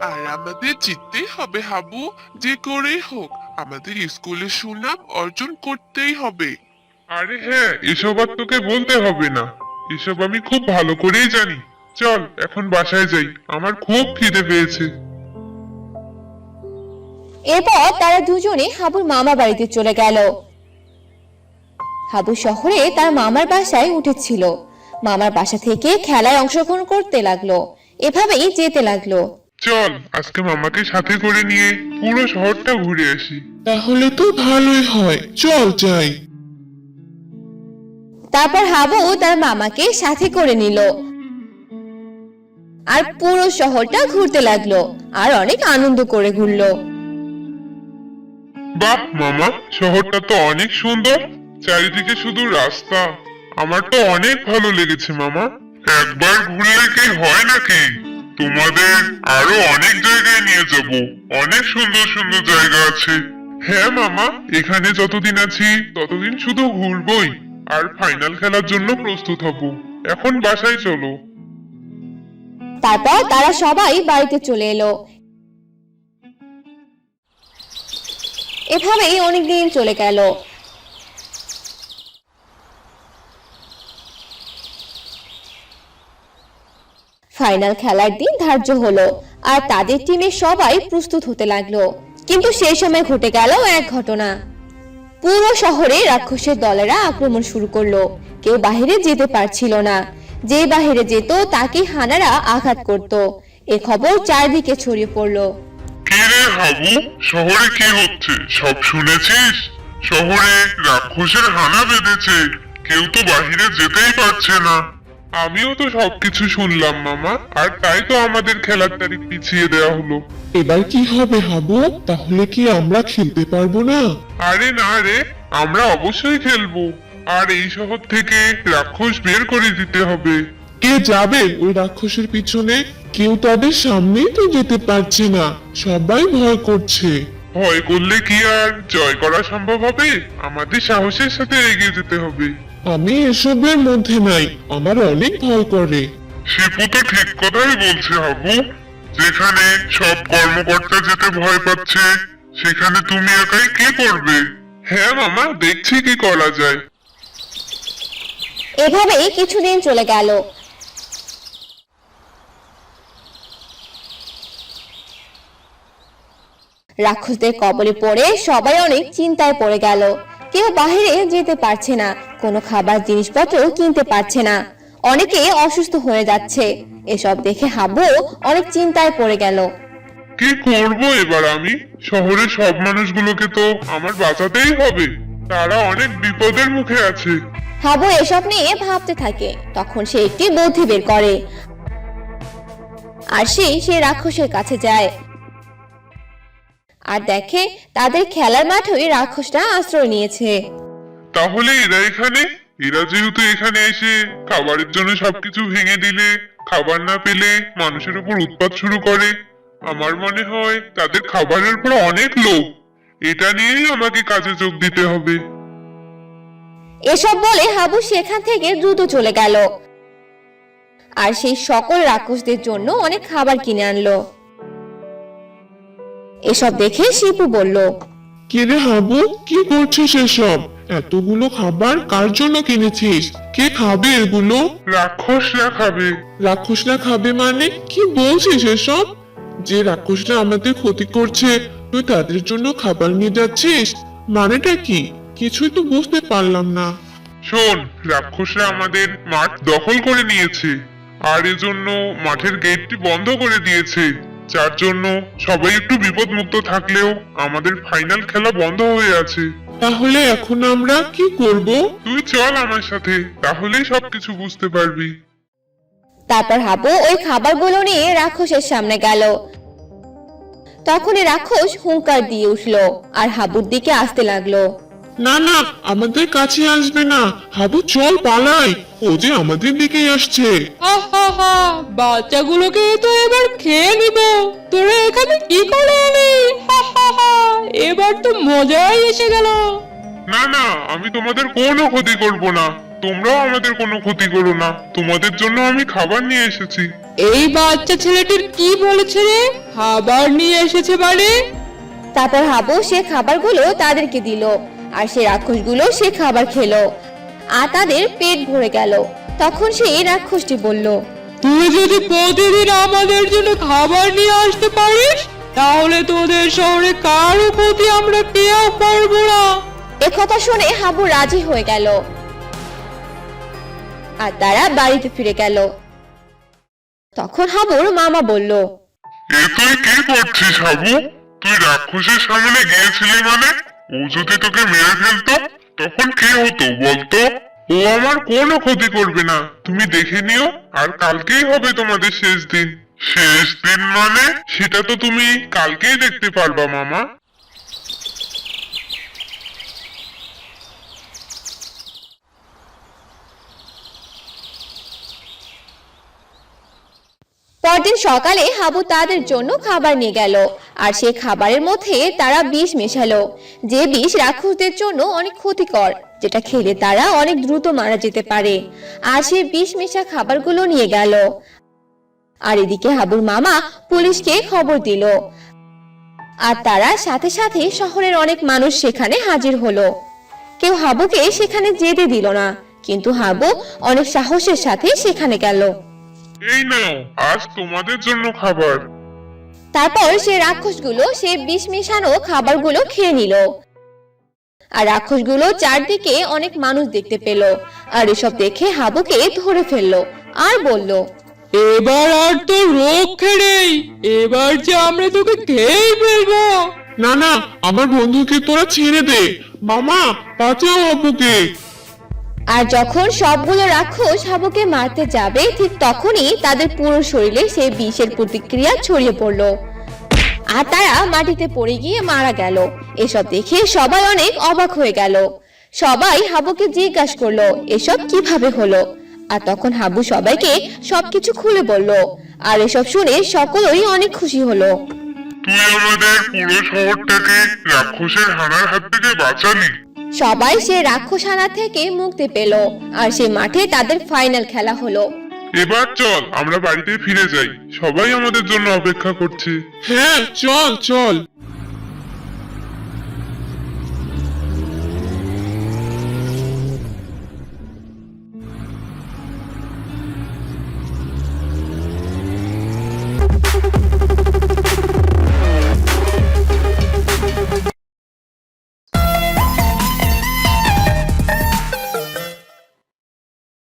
আর আমাদের জিততেই হবে হাবু। যে করেই হোক আমাদের স্কুলের সুনাম অর্জন করতেই হবে। আরে হ্যাঁ এসব আর তোকে বলতে হবে না। এসব আমি খুব ভালো করেই জানি। চল এখন বাসায় যাই। আমার খুব খিদে পেয়েছে। এরপর তারা দুজনে হাবুর মামা বাড়িতে চলে গেল। হাবু শহরে তার মামার বাসায় উঠেছিল। মামার বাসা থেকে খেলায় অংশগ্রহণ করতে লাগল। এভাবেই যেতে লাগল। চল আজকে মামাকে সাথে করে নিয়ে পুরো শহরটা ঘুরে আসি। তাহলে তো ভালোই হয়। চল যাই। তারপর হাবু তার মামাকে সাথে করে নিল। আর পুরো শহরটা ঘুরতে লাগল আর অনেক আনন্দ করে ঘুরলো। বাহ মামা শহরটা তো অনেক সুন্দর। চারিদিকে শুধু রাস্তা। আমার তো অনেক ভালো লেগেছে মামা। একবার ঘুরলে কি হয় নাকি? তোমাদের আরও অনেক জায়গায় নিয়ে যাব। অনেক সুন্দর সুন্দর জায়গা আছে। হ্যাঁ মামা, এখানে যতদিন আছি, ততদিন শুধু ঘুরবই। আর ফাইনাল খেলার জন্য প্রস্তুত হব। এখন বাসায় চলো। তারপর তারা সবাই বাড়িতে চলে এলো। এভাবেই অনেকদিন চলে গেল। ফাইনাল খেলার দিন ধার্য হলো আর তাদের টিমের সবাই প্রস্তুত হতে লাগল। কিন্তু সেই সময় ঘটে গেল এক ঘটনা। পুরো শহরে রাক্ষসের দলেরা আক্রমণ শুরু করল। কেউ বাহিরে যেতে পারছিল না। যে বাহিরে যেত, তাকে হানারা আঘাত করত। এ খবর চারদিকে ছড়িয়ে পড়ল। শহরে কি হচ্ছে? সব শুনেছিস? শহরে রাক্ষসের হানা বেঁধেছে। কেউ তো বাহিরে যেতেই পারছে না। আমিও তো সবকিছু শুনলাম মামা। আর তাই তো আমাদের খেলার তারিখ পিছিয়ে দেওয়া হলো। এবার কি হবে হাবু? তাহলে কি আমরা খেলতে পারব না? আরে না রে আমরা অবশ্যই খেলব। আর এই শহর থেকে রাক্ষস বের করে দিতে হবে। কে যাবে ওই রাক্ষসের পিছনে? কেউ তাদের সামনেই তো যেতে পারছে না। সবাই ভয় করছে। ভয় করলে কি আর? জয় করা সম্ভব হবে? আমাদের সাহসের সাথে এগিয়ে যেতে হবে। আমি এসবের মধ্যে নাই আমার অনেক ভয় করে। শিপু তো ঠিক কথাই বলছে হাবু। যেখানে সব কর্মকর্তা যেতে ভয় পাচ্ছে সেখানে তুমি একাই কি করবে? হ্যাঁ মামা দেখছি কি করা যায়। এভাবেই কিছুদিন চলে গেল। রাক্ষসদের কবলে পড়ে সবাই অনেক চিন্তায় পড়ে গেল। কেউ বাইরে যেতে পারছে না। কোনো খাবার জিনিসপত্র কিনতে পারছে না। অনেকে অসুস্থ হয়ে যাচ্ছে। এসব দেখে হাবু অনেক চিন্তায় পড়ে গেল। কি করব এবার আমি? শহরের সব মানুষগুলোকে তো আমার বাঁচাতেই হবে। তারা অনেক বিপদের মুখে আছে। হাবু এসব নিয়ে ভাবতে থাকে। তখন সে একটি বুদ্ধি বের করে। আর সে সে রাক্ষসের কাছে যায়। আর দেখে তাদের খেলার মাঠে রাক্ষসটা আশ্রয় নিয়েছে। তাহলে এরা এখানে? এরা যেহেতু এখানে এসে খাবারের জন্য সবকিছু ভেঙে দিলে খাবার না পেলে মানুষের উপর উৎপাত শুরু করে। আমার মনে হয় তাদের খাবারের উপর অনেক লোভ। এটা নিয়েই আমাকে কাজে যোগ দিতে হবে। এসব বলে হাবু সেখান থেকে দ্রুত চলে গেল। আর সেই সকল রাক্ষসদের জন্য অনেক খাবার কিনে আনলো। এসব দেখে শিপু বলল কে রে হাবু কি করছিস এসব? এতগুলো খাবার কার জন্য কিনেছিস? কে খাবে এগুলো? রাক্ষসরা খাবে। রাক্ষসরা খাবে মানে? কি বলছিস এসব? যে রাক্ষসরা আমাদের ক্ষতি করছে তুই তাদের জন্য খাবার নিয়ে যাচ্ছিস? মানেটা কি? কিছুই তো বুঝতে পারলাম না। শোন রাক্ষসরা আমাদের মাঠ দখল করে নিয়েছে আর এজন্য মাঠের গেটটি বন্ধ করে দিয়েছে যার জন্য সবাই একটু বিপদ মুক্ত থাকলেও আমাদের ফাইনাল খেলা বন্ধ হয়ে আছে। তাহলে এখন আমরা কি করব? তুই চল আমার সাথে তাহলেই সবকিছু বুঝতে পারবি। তারপর হাবু ওই খাবারগুলো নিয়ে রাক্ষসের সামনে গেল। তখনই রাক্ষস হুঙ্কার দিয়ে উঠল আর হাবুর দিকে আসতে লাগল। না না আমাদের কাছে আসবে না। হাবু চল পালাই। ও যে আমাদের দিকেই আসছে। বাচ্চাগুলোকে তো এবার খেয়ে নিব। তোরা এখানে কি করে হা এবার তো মজাই এসে গেল। না না আমি তোমাদের কোনো ক্ষতি করব না। তোমরাও আমাদের কোনো ক্ষতি করো না। তোমাদের জন্য আমি খাবার নিয়ে এসেছি। এই বাচ্চা ছেলেটির কি বলেছে রে? খাবার নিয়ে এসেছে বাড়ি তারপর হাবু সে খাবারগুলো তাদেরকে দিল আর সে রাক্ষসগুলো সে খাবার খেলো আর তাদের পেট ভরে গেল। তখন সেই রাক্ষসটি বলল তুই যদি প্রতিদিন আমাদের জন্য খাবার নিয়ে আসতে পারিস তাহলে তোদের শহরে কারও ক্ষতি আমরা কেউ করব না। একথা শুনে হাবু রাজি হয়ে গেল। আর তারা বাড়িতে ফিরে গেল। তখন হাবুর মামা বলল এ তুই কি করছিস হাবু? তুই রাক্ষসের সামনে গিয়েছিলি মানে? ও যদি তোকে মেরে ফেলতো তখন কি হতো বলতো? ও আমার কোনো ক্ষতি করবে না। তুমি দেখে নিও আর কালকেই হবে তোমাদের শেষ দিন। শেষ দিন মানে? সেটা তো তুমি কালকেই দেখতে পারবা, মামা। পরদিন সকালে হাবু তাদের জন্য খাবার নিয়ে গেল, আর সেই খাবারের মধ্যে তারা বিষ মেশালো। যে বিষ রাক্ষসদের জন্য অনেক ক্ষতিকর, যেটা খেলে তারা অনেক দ্রুত মারা যেতে পারে। আর সেই বিষ মেশা খাবারগুলো নিয়ে গেল আর এদিকে হাবুর মামা পুলিশকে খবর দিল। আর তারা সাথে সাথে শহরের অনেক মানুষ সেখানে হাজির হলো। কেউ হাবুকে সেখানে যেতে দিল না কিন্তু হাবু অনেক সাহসের সাথে সেখানে গেল। এই নাও আজ তোমাদের জন্য খাবার। তারপর সে রাক্ষসগুলো সে বিষ মেশানো খাবারগুলো খেয়ে নিল। আর রাক্ষসগুলো চারদিকে অনেক মানুষ দেখতে পেল। আর এসব দেখে হাবুকে ধরে ফেলল আর বলল এবার আর তো রক্ষে নেই। এবার যে আমরা তোকে খেয়েই ফেলব। না না আমার বন্ধুকে তোরা ছেড়ে দে। মামা বাঁচাও অপুকে আর যখন সবগুলো রাক্ষস হাবুকে মারতে যাবে ঠিক তখনই তাদের পুরো শরীরে সেই বিষের প্রতিক্রিয়া ছড়িয়ে পড়ল। আর তারা মাটিতে পড়ে গিয়ে মারা গেল। এসব দেখে সবাই অনেক অবাক হয়ে গেল। সবাই হাবুকে জিজ্ঞাসা করল এসব কীভাবে হলো? আর তখন হাবু সবাইকে সবকিছু খুলে বলল আর এসব শুনে সকলেই অনেক খুশি হলো। তুই আমাদের পুরো শহরটাকে রাক্ষসের হানার হাত থেকে বাঁচালি। সবাই সে রাক্ষসানা থেকে মুক্তি পেল আর সে মাঠে তাদের ফাইনাল খেলা হলো। এবার চল আমরা বাড়িতে ফিরে যাই। সবাই আমাদের জন্য অপেক্ষা করছে। হ্যাঁ চল চল।